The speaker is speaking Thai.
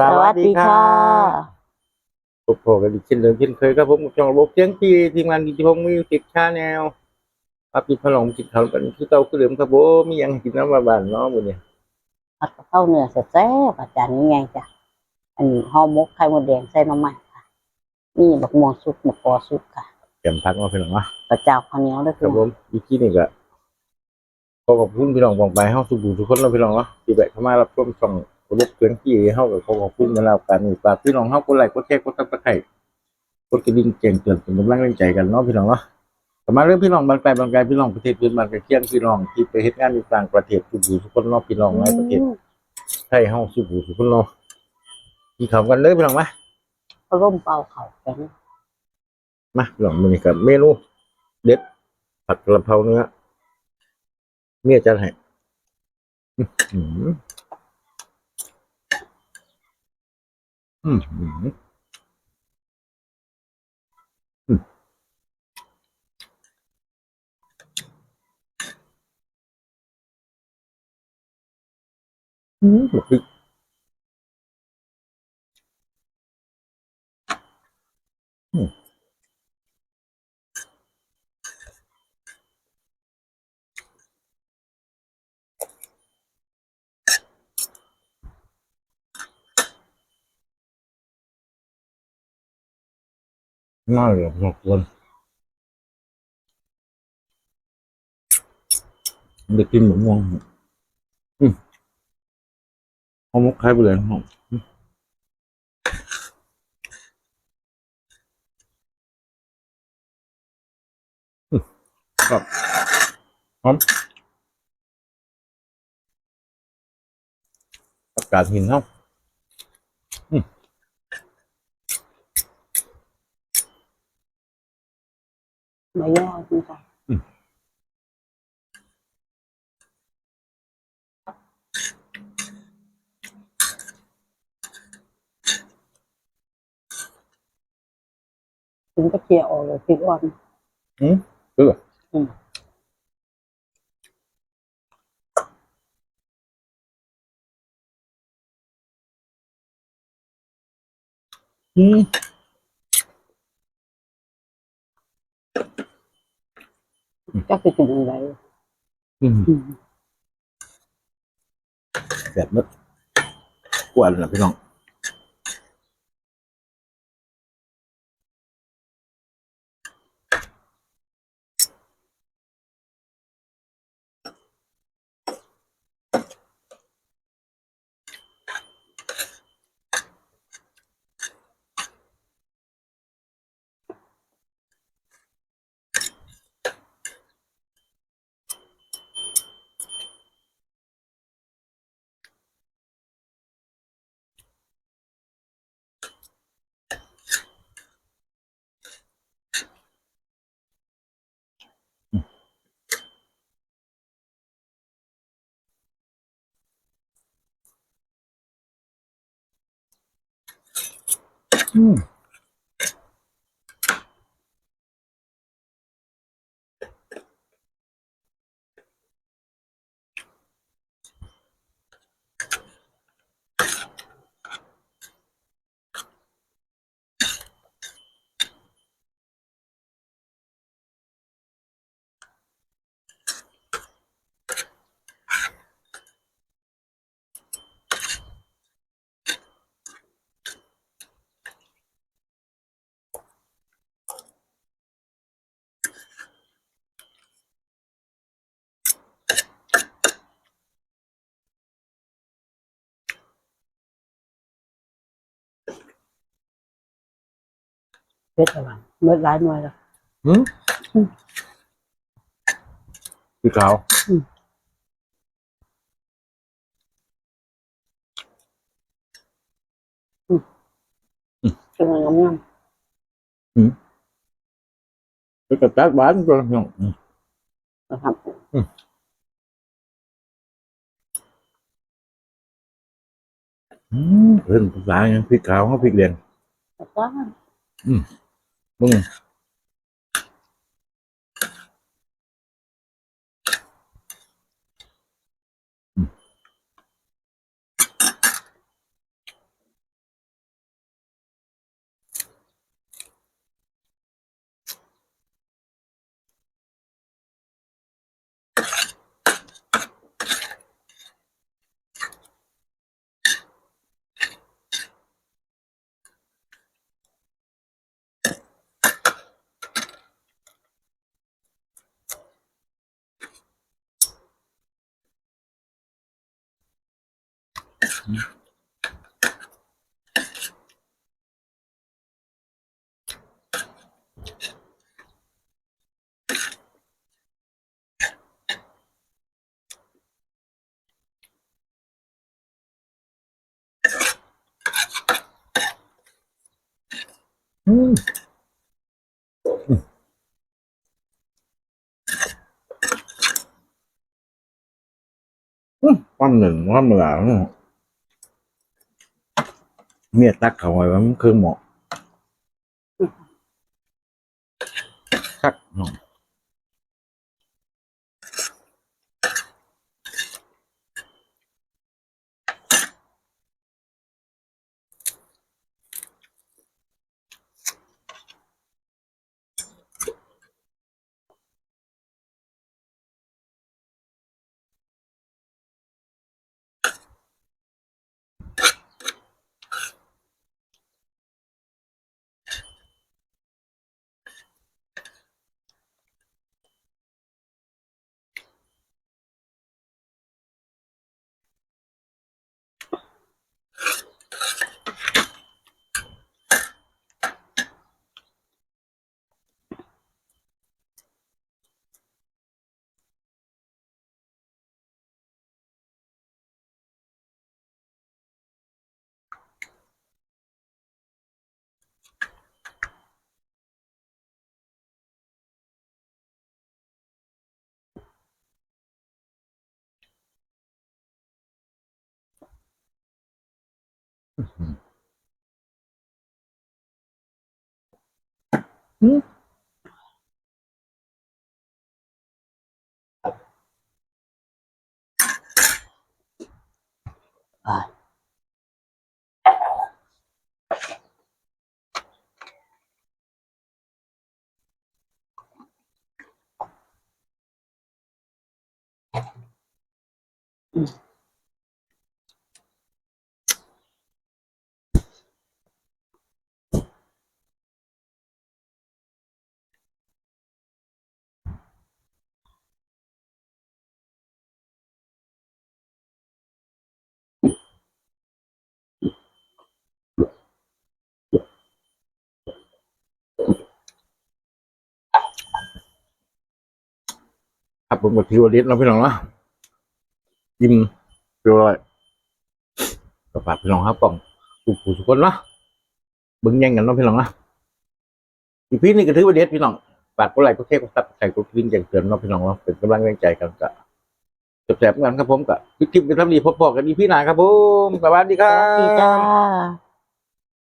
สวัสดีค่ะพบกันอีกเช่นเดิมเช่นเคยครับผมกับช่องระบบเสียงที่ทีมงานดิจิพงมิวสิกชาแนลมาปิดพลองกินข้าวกันที่เตาคือเดิมครับผมมีหยังให้กินน้ำมาบานเนาะมื้อนี้ผัดกะเพราเนื้อแซ่บๆอาจารย์นี่ไงจ้ะอันนี้ห่อหมกไข่มดแดงใส่มาใหม่ค่ะนี่บักม่วงสุกมะกอสุกค่ะเตรียมพักมาพี่น้องเนาะกระเจ้าข้าวเหนียวด้วยครับผมอีกที่นี่ก็ขอขอบคุณพี่น้องบองไปเฮาสุบูทุกคนเนาะพี่น้องเนาะที่แบกเข้ามารับชมช่อง ระบบเสียงที่เฮาก็ขอขอบคุณมาแล้วกันนี่ฝากพี่น้องเฮากดไลค์กดแชร์กดซับสไครต์กดกระดิ่งแจ้งเตือนเป็นกำลังแรงใจกันเนาะพี่น้องเนาะสมาเรื่องพี่น้องบางไกลบางไกลพี่น้องประเทศอื่นบางไกลเคียงพี่น้องที่ไปเฮ็ดงานอยู่ต่างประเทศทุกผู้ทุกคนเนาะพี่น้องในประเทศไทยเฮาสุผู้ทุกคนเนาะกินข้าวกันเด้อพี่น้องมาเขาร่มเป่าเขาแข็งมาพี่น้องมื้อนี้กับเมนูเด็ดผัดกะเพราเนื้อเมียจัดให้อื้อ 음. 음. 음. 음. น่าเหลือพอควรเด็กกินหมูม่วงอืมเอามุกใครไปเลยครับอืมอืมครับหอมอากาศหินเนาะใบ 넣어야 진짜. 응. 진짜 귀여워요, 비관. 응? 그래. 응. 음. chắc cái chuyện này ừ. ừ. đẹp mất. Của là cái lòng Mm. อืมก็คือกินอะไรอืมอืมแบบนึกกวนนะพี่น้องอืมเผ็ดอะไรเมื่อร้ายหน่วยแล้วอืมพี่ขาวเป็นงามงามพี่กระตัดหวานก็พี่น้องอืมๆนะครับอืมเพิ่นภาษาหยังพี่ขาวเขาพี่เรียนแล้วก็มึ Boom. อืมอืมความหนึ่งความเหลือ เมียตักเขาไว้ว่ามันคือหมอคักเนาะ Mm-hmm. Hmm? Ah. ผมกับทิวริสเนาะพี่น้องเนาะยิ้มเรียบร้อยก็ฝากพี่น้องครับกล่องทุกผู้ทุกคนเนาะบึงแย่งกันเนาะพี่น้องเนาะอีพีนี้ก็ถือว่าเด็ดพี่น้องฝากกดไลค์กดแชร์กดซับสไครต์กดกระดิ่งแจ้งเตือนเนาะพี่น้องเนาะเป็นกำลังแรงใจกันกะแสบๆกันครับผมกะคลิปกันทำดีพบๆกันอีพีหน้าครับผมสวัสดีครัวัสดีจ้าบ